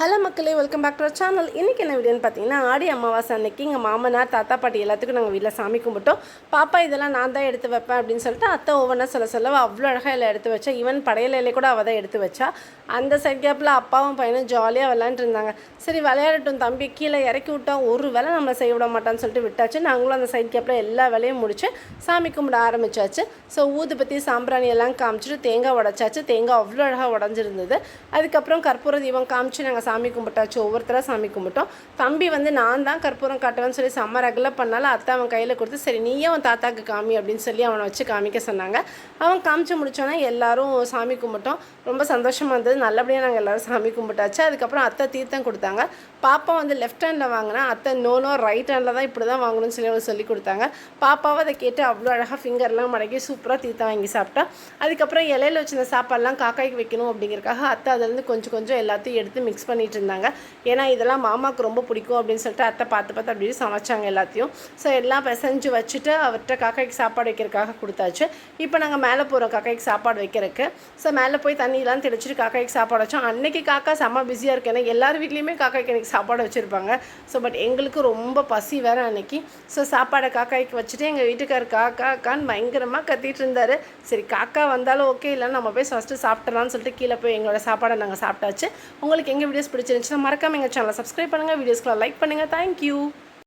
Hello மக்களே welcome back to channel இன்றைக்கி என்ன வீடியோன்னு பார்த்தீங்கன்னா ஆடி அமாவாசை அன்னைக்கு எங்கள் மாமனார் தாத்தா பாட்டி எல்லாத்துக்கும் நாங்கள் வீட்டில் சாமி கும்பிட்டோம். பாப்பா இதெல்லாம் நான் தான் எடுத்து வைப்பேன் அப்படின்னு சொல்லிட்டு அத்தை ஒவ்வொன்றா சொல்ல சொல்ல அவ்வளோ அழகாக எல்லாம் எடுத்து வச்சா. ஈவன் படையலையிலே கூட அவள் தான் எடுத்து வச்சா. அந்த சைட் கேப்பில் அப்பாவும் பையனும் ஜாலியாக விளாண்டுட்டு இருந்தாங்க. சரி விளையாடட்டும் தம்பி. கீழே இறக்கி விட்டா ஒரு வேலை நம்மளை செய்ய விட மாட்டான்னு சொல்லிட்டு விட்டாச்சு. நாங்களும் அந்த சைட் கேப்பில் எல்லா வேலையும் முடிச்சு சாமி கும்பிட ஆரம்பிச்சாச்சு. ஸோ ஊதுபத்தி சாம்பிராணி எல்லாம் காமிச்சிட்டு தேங்காய் உடச்சாச்சு. தேங்காய் அவ்வளோ அழகாக உடஞ்சிருந்தது. அதுக்கப்புறம் கற்பூர தீபம் காமிச்சு நாங்கள் சாமி கும்பிட்டாச்சு ஒவ்வொருத்தராக சாமி கும்பிட்டோம். தம்பி வந்து நான் தான் கற்பூரம் காட்டுவேன்னு சொல்லி செம்ம ரெகுலர் பண்ணாலும் அத்தை அவன் கையில் கொடுத்து சரி நீயே அவன் தாத்தாக்கு காமி அப்படின்னு சொல்லி அவனை வச்சு காமிக்க சொன்னாங்க. அவன் காமிச்சு முடிச்சோன்னே எல்லாரும் சாமி கும்பிட்டோம். ரொம்ப சந்தோஷமாக இருந்தது. நல்லபடியாக நாங்கள் எல்லோரும் சாமி கும்பிட்டாச்சு. அதுக்கப்புறம் அத்தை தீர்த்தம் கொடுத்தாங்க. பாப்பா வந்து லெஃப்ட் ஹேண்டில் வாங்கினா அத்தை நோனோ ரைட் ஹேண்டில் தான் இப்படி தான் வாங்கணும்னு சொல்லி அவங்க சொல்லி கொடுத்தாங்க. பாப்பாவை அதை கேட்டு அவ்வளோ அழகாக ஃபிங்கர்லாம் மடக்கி சூப்பராக தீர்த்தம் வாங்கி சாப்பிட்டா. அதுக்கப்புறம் இலையில வச்சிருந்த சாப்பாடுலாம் காக்காய்க்கு வைக்கணும் அப்படிங்கிறக்காக அத்தை அதிலேருந்து கொஞ்சம் கொஞ்சம் எல்லாத்தையும் எடுத்து மிக்ஸ் பண்ணி பண்ணிகிட்டு இருந்தாங்க ஏன்னா இதெல்லாம் மாமாவுக்கு ரொம்ப பிடிக்கும் அப்படின்னு சொல்லிட்டு அத்தை பார்த்து பார்த்து அப்படியே சமைச்சாங்க எல்லாத்தையும். ஸோ எல்லாம் பிசைஞ்சு வச்சுட்டு அவர்கிட்ட காக்காய்க்கு சாப்பாடு வைக்கிறதுக்காக கொடுத்தாச்சு. இப்போ நாங்கள் மேலே போகிறோம் காக்காய்க்கு சாப்பாடு வைக்கிறதுக்கு. ஸோ மேலே போய் தண்ணியெல்லாம் தெளிச்சிட்டு காக்காய்க்கு சாப்பாடு வச்சோம். அன்னைக்கு காக்கா செம்ம பிஸியாக இருக்கு. ஏன்னா எல்லார் வீட்லேயுமே காக்காய்க்கு எனக்கு சாப்பாடு வச்சுருப்பாங்க. ஸோ பட் எங்களுக்கு ரொம்ப பசி வேறு அன்னைக்கு. ஸோ சாப்பாடை காக்காய்க்கு வச்சுட்டு எங்கள் வீட்டுக்கார் காக்கா கான்னு பயங்கரமாக கத்திட்டு இருந்தார். சரி காக்கா வந்தாலும் ஓகே இல்லை நம்ம போய் ஃபஸ்ட்டு சாப்பிட்றலாம்னு சொல்லிட்டு கீழே போய் எங்களோட சாப்பாடை நாங்கள் சாப்பிட்டாச்சு. உங்களுக்கு எங்கள் வீடியோஸ் பிடிச்சிருந்துச்சுன்னா மறக்காம எங்கள் சேனலை சப்ஸ்கிரைப் பண்ணுங்கள் வீடியோஸ்க்குலாம் லைக் பண்ணுங்கள் தேங்க்யூ